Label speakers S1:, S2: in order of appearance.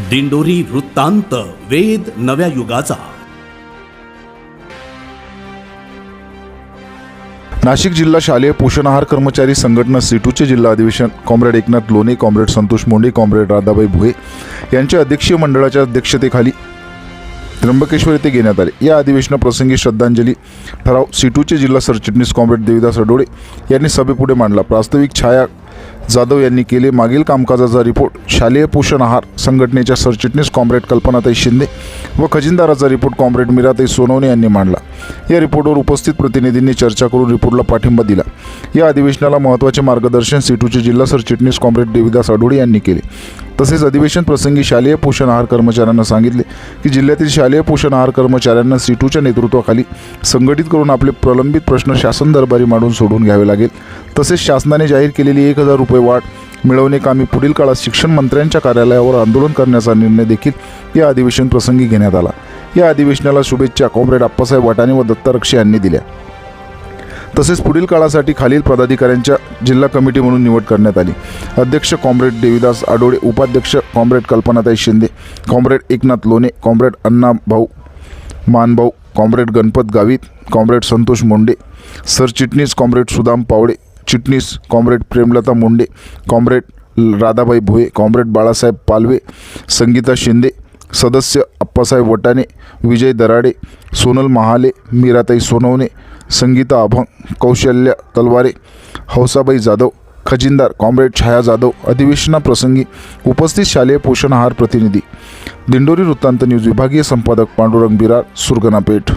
S1: दिंडोरी वृत्तांत वेद नव्या युगाचा.
S2: नाशिक जिल्हा शालेय पोषण आहार कर्मचारी संघटना सिटूचे जिल्हा अधिवेशन comrade Eknath Lone comrade Santosh Monde comrade Radhabai Bhuye यांच्या अध्यक्षीय मंडळाच्या अध्यक्षतेखाली त्र्यंबकेश्वर येथे घेण्यात आले. या अधिवेशनाप्रसंगी श्रद्धांजली ठराव सिटूचे जिल्हा सरचिटणीस कॉम्रेड देवीदास रडोळे यांनी सभेपुढे मांडला. प्रास्ताविक छाया जाधव यांनी केले मागील कामकाजाचा रिपोर्ट शालेय पोषण आहार संघटनेच्या सरचिटणीस कॉम्रेड कल्पनाताई शिंदे व खजिनदाराचा रिपोर्ट कॉम्रेड मीराताई सोनवणे यांनी मांडला. या रिपोर्टवर उपस्थित प्रतिनिधींनी चर्चा करून रिपोर्टला पाठिंबा दिला. या अधिवेशनाला महत्त्वाचे मार्गदर्शन सीटूचे जिल्हा सरचिटणीस कॉम्रेड देविदास आढोळे यांनी केले. तसेच अधिवेशन प्रसंगी शालेय पोषण आहार कर्मचाऱ्यांना सांगितले की जिल्ह्यातील शालेय पोषण आहार कर्मचाऱ्यांना सीटूच्या नेतृत्वाखाली संघटित करून आपले प्रलंबित प्रश्न शासन दरबारी मांडून सोडून घ्यावे लागेल. तसेच शासनाने जाहीर केलेली एक हजार रुपये वाढ मिळवणेकामी पुढील काळात शिक्षण मंत्र्यांच्या कार्यालयावर आंदोलन करण्याचा निर्णय देखील या अधिवेशन प्रसंगी घेण्यात आला. या अधिवेशनाला शुभेच्छा कॉम्रेड आप्पासाहेब वाटाणे व दत्तरक्षे यांनी दिल्या. तसेच पुढील काळासाठी खालील पदाधिकाऱ्यांच्या जिल्हा कमिटी म्हणून निवड करण्यात आली. अध्यक्ष कॉम्रेड देविदास आडोळे उपाध्यक्ष comrade Kalpanatai Shinde comrade Eknath Lone comrade Anna Bhau Manbhau comrade Ganpat Gavit comrade Santosh Munde सरचिटणीस कॉम्रेड सुदाम पावडे चिटणीस comrade Premlata Munde comrade Radhabai Bhoye comrade Balasaheb Palve Sangeeta Shinde सदस्य अप्पासाहेब वटाणे विजय दराडे सोनल महाले मीराताई सोनवणे संगीता अभंग कौशल्य तलवारे हौसाबाई जाधव खजिनदार कॉम्रेड छाया जाधव अधिवेशनाप्रसंगी उपस्थित शालेय पोषण आहार प्रतिनिधी दिंडोरी वृत्तांत न्यूज विभागीय संपादक पांडुरंग बिरार सुरगणापेठ